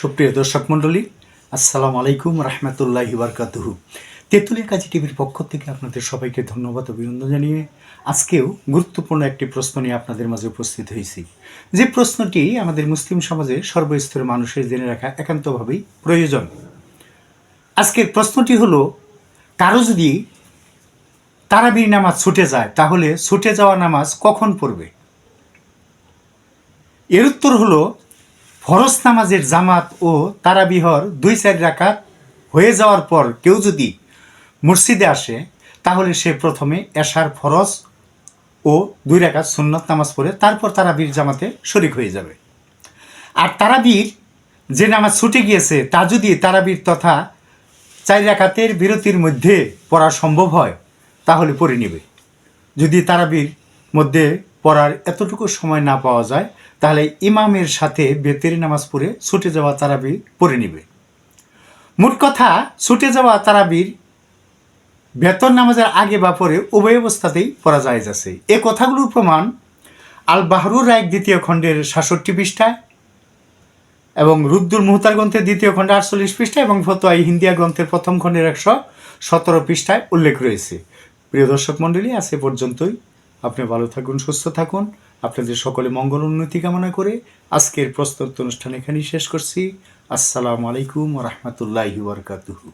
সুপ্রিয় দর্শক মণ্ডলী, আসসালামু আলাইকুম রহমতুল্লাহি বারকাতুহু। তেঁতুলির কাজী টিভির পক্ষ থেকে আপনাদের সবাইকে ধন্যবাদ অভিনন্দন জানিয়ে আজকেও গুরুত্বপূর্ণ একটি প্রশ্ন নিয়ে আপনাদের মাঝে উপস্থিত হয়েছি। যে প্রশ্নটি আমাদের মুসলিম সমাজে সর্বস্তরের মানুষের জেনে রাখা একান্তভাবেই প্রয়োজন। আজকের প্রশ্নটি হলো, কারও যদি তারাবির নামাজ ছুটে যায়, তাহলে ছুটে যাওয়া নামাজ কখন পড়বে? এর উত্তর হলো ফরজ নামাজের জামাত ও তারাবিহর দুই চার রাকাত হয়ে যাওয়ার পর কেউ যদি মসজিদে আসে, তাহলে সে প্রথমে এশার ফরজ ও দুই রাকাত সুন্নত নামাজ পড়ে তারপর তারাবির জামাতে শরিক হয়ে যাবে। আর তারাবির যে নামাজ ছুটে গিয়েছে, তা যদি তারাবির তথা চার রাকাতের বিরতির মধ্যে পড়া সম্ভব হয়, তাহলে পড়ে নেবে। যদি তারাবির মধ্যে পড়ার এতটুকু সময় না পাওয়া যায়, তাহলে ইমামের সাথে বেতের নামাজ পড়ে ছুটে যাওয়া তারাবি পড়ে নেবে। মোট কথা, ছুটে যাওয়া তারাবির বেতন নামাজের আগে বা পরে উভয় অবস্থাতেই পড়া যায় যাচ্ছে এ কথাগুলোর প্রমাণ আল বাহরুর রায় দ্বিতীয় খণ্ডের সাতষট্টি পৃষ্ঠায় এবং রুদ্দুল মুহতার গ্রন্থের দ্বিতীয় খণ্ডে আটচল্লিশ পৃষ্ঠায় এবং ফতোয়াই হিন্দিয়া গ্রন্থের প্রথম খণ্ডের একশো সতেরো পৃষ্ঠায় উল্লেখ রয়েছে। প্রিয় দর্শক মণ্ডলী, আজ এ পর্যন্তই। আপনি ভালো থাকুন, সুস্থ থাকুন। আপনাদের সকলে মঙ্গল উন্নতি কামনা করে আজকের প্রস্তুত অনুষ্ঠান এখানেই শেষ করছি। আসসালামু আলাইকুম রহমতুল্লাহি বরকাতুহু।